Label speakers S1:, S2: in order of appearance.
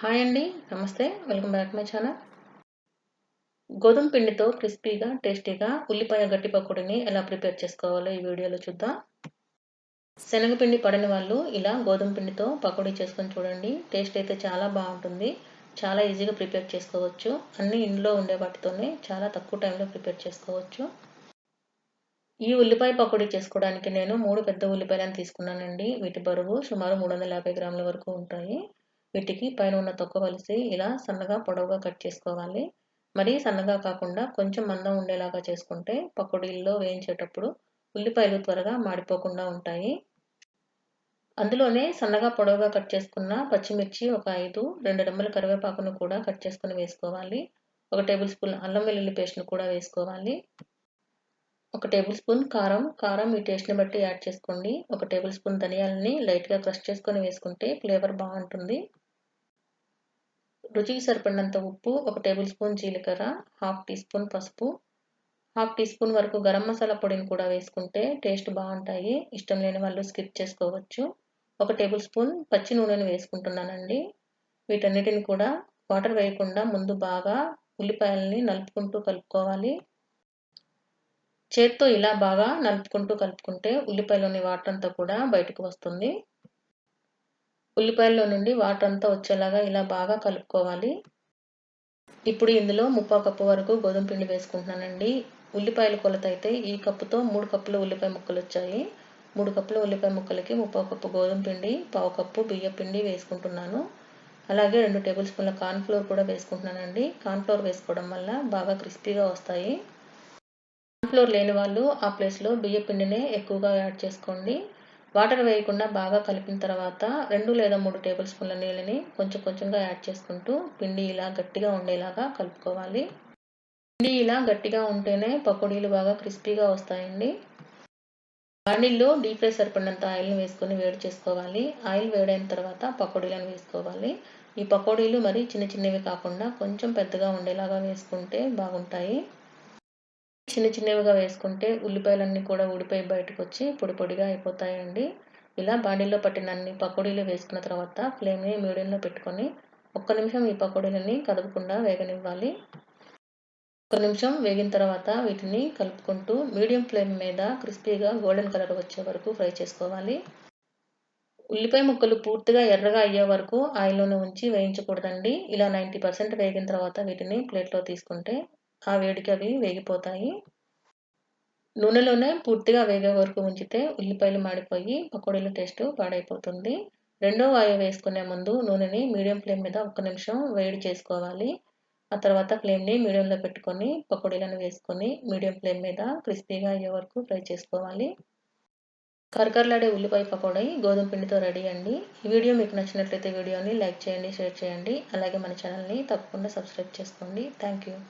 S1: Hi అండి నమస్తే welcome back my channel. గోధుమ పిండితో క్రిస్పీగా టేస్టీగా ఉల్లిపాయ గట్టి పకోడీని ఎలా ప్రిపేర్ చేసుకోవాలో ఈ వీడియోలో చూద్దాం. శనగపిండి పడని వాళ్ళు ఇలా గోధుమ పిండితో పకోడీ చేసుకొని చూడండి టేస్ట్ అయితే చాలా బాగుంటుంది. చాలా ఈజీగా ప్రిపేర్ చేసుకోవచ్చు. అన్ని ఇంట్లో ఉండే వాటితోనే చాలా తక్కువ టైంలో ప్రిపేర్ చేసుకోవచ్చు. ఈ ఉల్లిపాయ పకోడీ చేసుకోవడానికి నేను మూడు పెద్ద ఉల్లిపాయలను తీసుకున్నానండి. వీటి బరువు సుమారు మూడు వందల యాభై గ్రాముల వరకు ఉంటాయి. వీటికి పైన ఉన్న తొక్క వలిసి ఇలా సన్నగా పొడవుగా కట్ చేసుకోవాలి. మరీ సన్నగా కాకుండా కొంచెం మందం ఉండేలాగా చేసుకుంటే పకోడీల్లో వేయించేటప్పుడు ఉల్లిపాయలు త్వరగా మాడిపోకుండా ఉంటాయి. అందులోనే సన్నగా పొడవుగా కట్ చేసుకున్న పచ్చిమిర్చి ఒక ఐదు రెండు రెమ్మల కరివేపాకును కూడా కట్ చేసుకుని వేసుకోవాలి. ఒక టేబుల్ స్పూన్ అల్లం వెల్లుల్లి పేస్ట్ను కూడా వేసుకోవాలి. ఒక టేబుల్ స్పూన్ కారం కారం మీ టేస్ట్ని బట్టి యాడ్ చేసుకోండి. ఒక టేబుల్ స్పూన్ ధనియాలని లైట్గా క్రష్ చేసుకొని వేసుకుంటే ఫ్లేవర్ బాగుంటుంది. రుచికి సరిపడినంత ఉప్పు ఒక టేబుల్ స్పూన్ జీలకర్ర హాఫ్ టీ స్పూన్ పసుపు హాఫ్ టీ స్పూన్ వరకు గరం మసాలా పొడిని కూడా వేసుకుంటే టేస్ట్ బాగుంటాయి. ఇష్టం లేని వాళ్ళు స్కిప్ చేసుకోవచ్చు. ఒక టేబుల్ స్పూన్ పచ్చి నూనెను వేసుకుంటున్నానండి. వీటన్నిటిని కూడా వాటర్ వేయకుండా ముందు బాగా ఉల్లిపాయలని నలుపుకుంటూ కలుపుకోవాలి. చేత్తో ఇలా బాగా నలుపుకుంటూ కలుపుకుంటే ఉల్లిపాయలోని వాటర్ అంతా కూడా బయటకు వస్తుంది. ఉల్లిపాయల్లో నుండి వాటర్ అంతా వచ్చేలాగా ఇలా బాగా కలుపుకోవాలి. ఇప్పుడు ఇందులో ముప్పా కప్పు వరకు గోధుమ పిండి వేసుకుంటున్నానండి. ఉల్లిపాయల కొలత అయితే ఈ కప్పుతో మూడు కప్పుల ఉల్లిపాయ ముక్కలు వచ్చాయి. మూడు కప్పుల ఉల్లిపాయ ముక్కలకి ముప్పా కప్పు గోధుమ పిండి పావు కప్పు బియ్య పిండి వేసుకుంటున్నాను. అలాగే రెండు టేబుల్ స్పూన్ల కార్న్ఫ్లోర్ కూడా వేసుకుంటున్నానండి. కార్న్ఫ్లోర్ వేసుకోవడం వల్ల బాగా క్రిస్పీగా వస్తాయి. కార్న్ఫ్లోర్ లేని వాళ్ళు ఆ ప్లేస్లో బియ్య పిండినే ఎక్కువగా యాడ్ చేసుకోండి. వాటర్ వేయకుండా బాగా కలిపిన తర్వాత రెండు లేదా మూడు టేబుల్ స్పూన్ల నీళ్ళని కొంచెం కొంచెంగా యాడ్ చేసుకుంటూ పిండి ఇలా గట్టిగా ఉండేలాగా కలుపుకోవాలి. పిండి ఇలా గట్టిగా ఉంటేనే పకోడీలు బాగా క్రిస్పీగా వస్తాయండి. బాండిల్లో డీప్ ఫ్రై సరిపడినంత ఆయిల్ని వేసుకొని వేడి చేసుకోవాలి. ఆయిల్ వేడైన తర్వాత పకోడీలను వేసుకోవాలి. ఈ పకోడీలు మరి చిన్న చిన్నవి కాకుండా కొంచెం పెద్దగా ఉండేలాగా వేసుకుంటే బాగుంటాయి. చిన్న చిన్నవిగా వేసుకుంటే ఉల్లిపాయలన్నీ కూడా ఊడిపోయి బయటకు వచ్చి పొడి పొడిగా అయిపోతాయండి. ఇలా బాడీలో పట్టిన అన్ని పకోడీలు వేసుకున్న తర్వాత ఫ్లేమ్ని మీడియంలో పెట్టుకొని ఒక్క నిమిషం ఈ పకోడీలని కదపకుండా వేగనివ్వాలి. ఒక నిమిషం వేగిన తర్వాత వీటిని కలుపుకుంటూ మీడియం ఫ్లేమ్ మీద క్రిస్పీగా గోల్డెన్ కలర్ వచ్చే వరకు ఫ్రై చేసుకోవాలి. ఉల్లిపాయ ముక్కలు పూర్తిగా ఎర్రగా అయ్యే వరకు ఆయిల్లోనే ఉంచి వేయించకూడదండి. ఇలా నైంటీ పర్సెంట్ వేగిన తర్వాత వీటిని ప్లేట్లో తీసుకుంటే ఆ వేడికి అవి వేగిపోతాయి. నూనెలోనే పూర్తిగా వేగే వరకు ఉంచితే ఉల్లిపాయలు మాడిపోయి పకోడీల టేస్ట్ పాడైపోతుంది. రెండో వాయు వేసుకునే ముందు నూనెని మీడియం ఫ్లేమ్ మీద ఒక నిమిషం వేడి చేసుకోవాలి. ఆ తర్వాత ఫ్లేమ్ని మీడియంలో పెట్టుకొని పకోడీలను వేసుకొని మీడియం ఫ్లేమ్ మీద క్రిస్పీగా అయ్యే వరకు ఫ్రై చేసుకోవాలి. కరకరలాడే ఉల్లిపాయ పకోడీ గోధుమ పిండితో రెడీ అండి. ఈ వీడియో మీకు నచ్చినట్లయితే వీడియోని లైక్ చేయండి షేర్ చేయండి. అలాగే మన ఛానల్ని తప్పకుండా సబ్స్క్రైబ్ చేసుకోండి. Thank you.